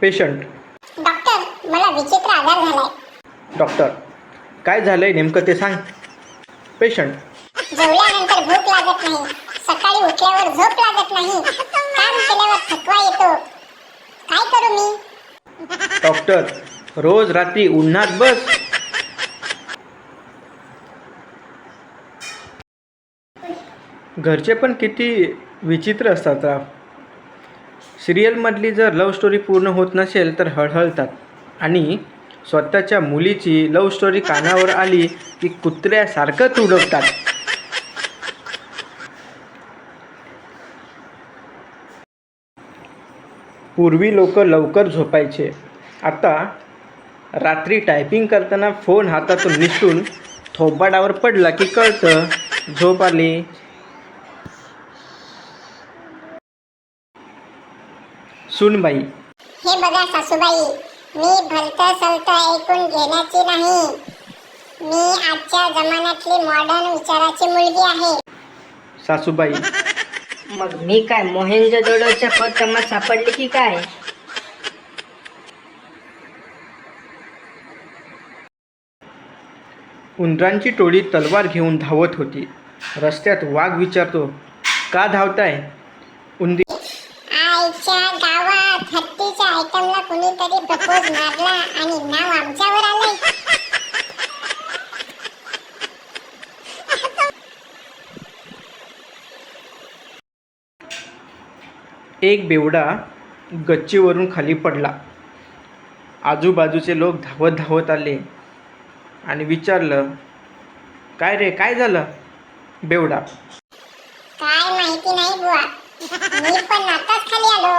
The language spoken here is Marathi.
पेशंट. डॉक्टर मला विचित्र आजार झालाय. डॉक्टर काय झालंय नेमकं ते सांग. पेशंट. जेवल्यानंतर भूक लागत नाही. सकाळी उठल्यावर झोप लागत नाही. काम केल्यावर थकवा येतो. काय करू मी? डॉक्टर रोज रात्री उन्हात बस. घरचे पण किती विचित्र असतात राव. सिरियलमधली जर लव्ह स्टोरी पूर्ण होत नसेल तर हळहळतात. आणि स्वतःच्या मुलीची लव्ह स्टोरी कानावर आली की कुत्र्यासारखं तुडवतात पूर्वी लोक लवकर झोपायचे. आता रात्री टायपिंग करताना फोन हातातून निसटून थोबाडावर पडला की कळतं झोप आली. सुनबाई. हे बघा सासूबाई मी भलतं सलतं ऐकून घेण्याची नाही. मी आजच्या जमान्यातली मॉडर्न विचाराची मुलगी आहे. सासूबाई. मग मी काय मोहेंजो दडोच्या खोदकामात सापडले की काय? उंदरांची टोळी तलवार घेऊन धावत होती. रस्त्यात वाघ विचारतो का धावताय? उंदी आईच्या गावात हत्तीच्या आयटमला कुणीतरी प्रपोज मारला आणि नाव आमच्यावर आलंय. एक बेवडा गच्चीवरून खाली पडला. आजूबाजूचे लोक धावत धावत आले आणि विचारलं काय रे काय झालं? बेवडा. काय माहिती नाही बुवा. मी पण आताच खाली आलो